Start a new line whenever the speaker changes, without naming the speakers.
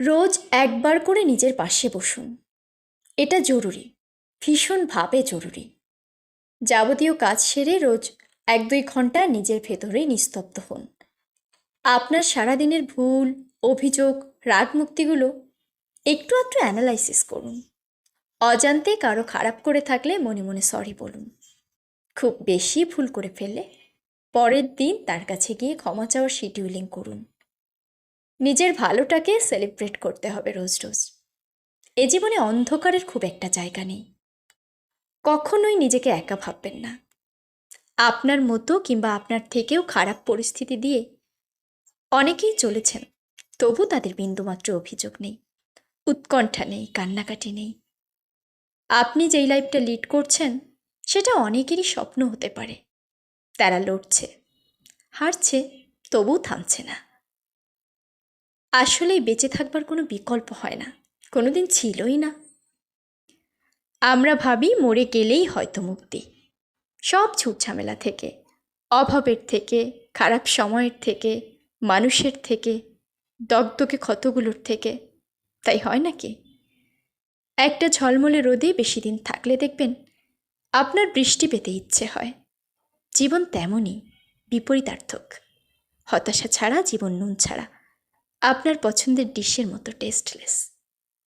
রোজ একবার করে নিজের পাশে বসুন। এটা জরুরি ভীষণভাবে জরুরি। যাবতীয় কাজ সেরে রোজ এক দুই ঘণ্টা নিজের ভেতরেই নিস্তব্ধ হন। আপনার সারাদিনের ভুল, অভিযোগ, রাগ মুক্তিগুলো একটু একটু অ্যানালাইসিস করুন। অজান্তে কারও খারাপ করে থাকলে মনে মনে সরি বলুন। খুব বেশি ভুল করে ফেললে পরের দিন তার কাছে গিয়ে ক্ষমা চাওয়ার শিডিউলিং করুন। নিজের ভালোটাকে সেলিব্রেট করতে হবে রোজ রোজ। এ জীবনে অন্ধকারের খুব একটা জায়গা নেই। কখনোই নিজেকে একা ভাববেন না। আপনার মতো কিংবা আপনার থেকেও খারাপ পরিস্থিতি দিয়ে অনেকেই চলেছেন, তবু তাদের বিন্দুমাত্র অভিযোগ নেই। উৎকণ্ঠা নেই, কান্নাকাটি নেই। আপনি যেই লাইফটা লিড করছেন, সেটা অনেকেরই স্বপ্ন হতে পারে। তারা লড়ছে, হারছে তবু থামছে না। আসলেই বেঁচে থাকবার কোনো বিকল্প হয় না। কোনোদিন ছিলই না। আমরা ভাবি মরে গেলেই হয়তো মুক্তি। সব ঝুটঝামেলা থেকে, অভাবের থেকে, খারাপ সময়ের থেকে, মানুষের থেকে দগদগে ক্ষতগুলোর থেকে, তাই হয় নাকি একটা ঝলমলে রোদে বেশি দিন থাকলে দেখবেন আপনার বৃষ্টি পেতে ইচ্ছে হয়। জীবন তেমনই বিপরীতার্থক। হতাশা ছাড়া জীবন নুন ছাড়া। আপনার পছন্দের ডিশের মতো টেস্টলেস